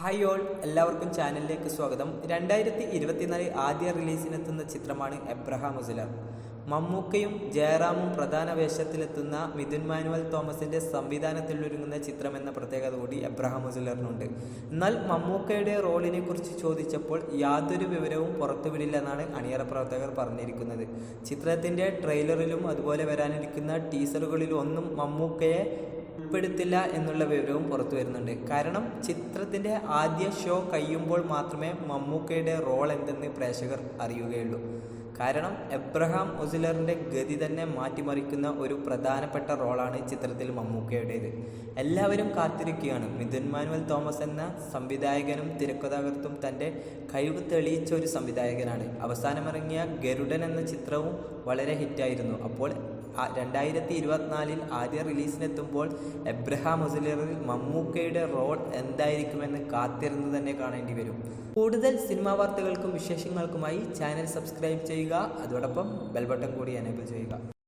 Hi all എല്ലാവർക്കും ചാനലിലേക്ക് സ്വാഗതം. രണ്ടായിരത്തി ഇരുപത്തിനാല് ആദ്യ റിലീസിനെത്തുന്ന ചിത്രമാണ് എബ്രഹാം മുസുലർ മമ്മൂക്കയും ജയറാമും പ്രധാന വേഷത്തിലെത്തുന്ന മിഥുൻ മാനുവൽ തോമസിന്റെ സംവിധാനത്തിൽ ഒരുങ്ങുന്ന ചിത്രം എന്ന പ്രത്യേകത കൂടി എബ്രഹാം മുസുലറിനുണ്ട് എന്നാൽ മമ്മൂക്കയുടെ റോളിനെ കുറിച്ച് ചോദിച്ചപ്പോൾ യാതൊരു വിവരവും പുറത്തുവിടില്ലെന്നാണ് അണിയറ പ്രവർത്തകർ പറഞ്ഞിരിക്കുന്നത്. ചിത്രത്തിന്റെ ട്രെയിലറിലും അതുപോലെ വരാനിരിക്കുന്ന ടീസറുകളിലും ഒന്നും മമ്മൂക്കയെ ഉൾപ്പെടുത്തില്ല എന്നുള്ള വിവരവും പുറത്തു വരുന്നുണ്ട്. കാരണം ചിത്രത്തിന്റെ ആദ്യ ഷോ കഴിയുമ്പോൾ മാത്രമേ മമ്മൂക്കയുടെ റോൾ എന്തെന്ന് പ്രേക്ഷകർ അറിയുകയുള്ളൂ. കാരണം എബ്രഹാം ഒസിലറിന്റെ ഗതി തന്നെ മാറ്റിമറിക്കുന്ന ഒരു പ്രധാനപ്പെട്ട റോളാണ് ചിത്രത്തിൽ മമ്മൂക്കയുടേത്. എല്ലാവരും കാത്തിരിക്കുകയാണ്. മിഥുൻ മാനുവൽ തോമസ് എന്ന സംവിധായകനും തിരക്കഥാകൃത്തും തന്റെ കഴിവ് തെളിയിച്ച ഒരു സംവിധായകനാണ്. അവസാനമിറങ്ങിയ ഗരുഡൻ എന്ന ചിത്രവും വളരെ ഹിറ്റായിരുന്നു. അപ്പോൾ രണ്ടായിരത്തി ഇരുപത്തിനാലിൽ ആദ്യ റിലീസിനെത്തുമ്പോൾ എബ്രഹാം ഒസിലറിൽ മമ്മൂക്കയുടെ റോൾ എന്തായിരിക്കുമെന്ന് കാത്തിരുന്ന് തന്നെ കാണേണ്ടി വരും. കൂടുതൽ സിനിമാ വാർത്തകൾക്കും വിശേഷങ്ങൾക്കുമായി ചാനൽ സബ്സ്ക്രൈബ് ചെയ്യുക. അതോടൊപ്പം ബെൽബട്ടൺ കൂടി എനേബിൾ ചെയ്യുക.